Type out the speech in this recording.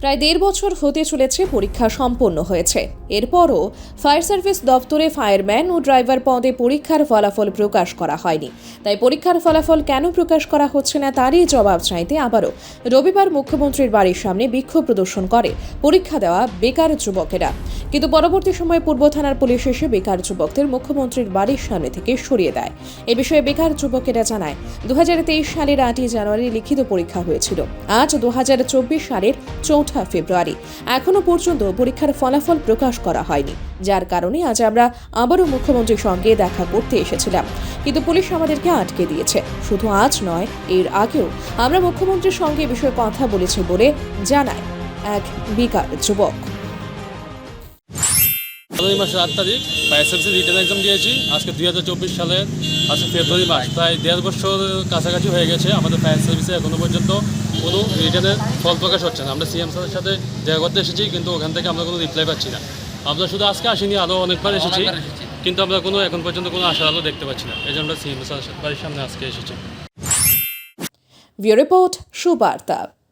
প্রায় দেড় বছর হতে চলেছে পরীক্ষা সম্পন্ন হয়েছে। এরপরও ফায়ার সার্ভিস দপ্তরে ফায়ারম্যান ও ড্রাইভার পদে পরীক্ষার ফলাফল প্রকাশ করা হয়নি। তাই পরীক্ষার ফলাফল কেন প্রকাশ করা হচ্ছে না তারই জবাব চাইতে আবারও রবিবার মুখ্যমন্ত্রীর বাড়ির সামনে বিক্ষোভ প্রদর্শন করে। পরীক্ষা দেওয়া বেকার যুবকেরা। কিন্তু পরবর্তী সময়ে পূর্ব থানার পুলিশ এসে বেকার যুবকদের মুখ্যমন্ত্রীর বাড়ির সামনে থেকে সরিয়ে দেয়। এ বিষয়ে বেকার যুবকেরা জানায় দু হাজার তেইশ সালের আটই জানুয়ারি লিখিত পরীক্ষা হয়েছিল। আজ দুহাজার চব্বিশ সালের চৌঠা ফেব্রুয়ারি। এখনও পর্যন্ত পরীক্ষার ফলাফল প্রকাশ করা হয়নি। যার কারণে আজ আমরা আবারও মুখ্যমন্ত্রীর সঙ্গে দেখা করতে এসেছিলাম। কিন্তু পুলিশ আমাদেরকে আটকে দিয়েছে। শুধু আজ নয়, এর আগেও। আমরা মুখ্যমন্ত্রীর সঙ্গে বিষয়ে কথা বলেছি বলে জানায় এক বেকার যুবক। জানুয়ারি মাসের আট তারিখ বা এসএসসি রিটার্ন এক্সাম দিয়েছি। আজকে দুই হাজার চব্বিশ সালের আজকে ফেব্রুয়ারি মাস। প্রায় দেড় বছর কাছাকাছি হয়ে গেছে আমাদের ফায়ার সার্ভিসে এখনও পর্যন্ত কোনো রিটার্নের ফল প্রকাশ হচ্ছে না। আমরা সিএম স্যারের সাথে দেখা করতে এসেছি কিন্তু ওখান থেকে আমরা কোনো রিপ্লাই পাচ্ছি না। আমরা শুধু আজকে আসিনি আরও অনেকবার এসেছি কিন্তু আমরা কোনো এখন পর্যন্ত কোনো আশার আলো দেখতে পাচ্ছি না। এই জন্য আমরা সিএম স্যারের বাড়ির সামনে আজকে এসেছি। রিপোর্ট সুবার্তা।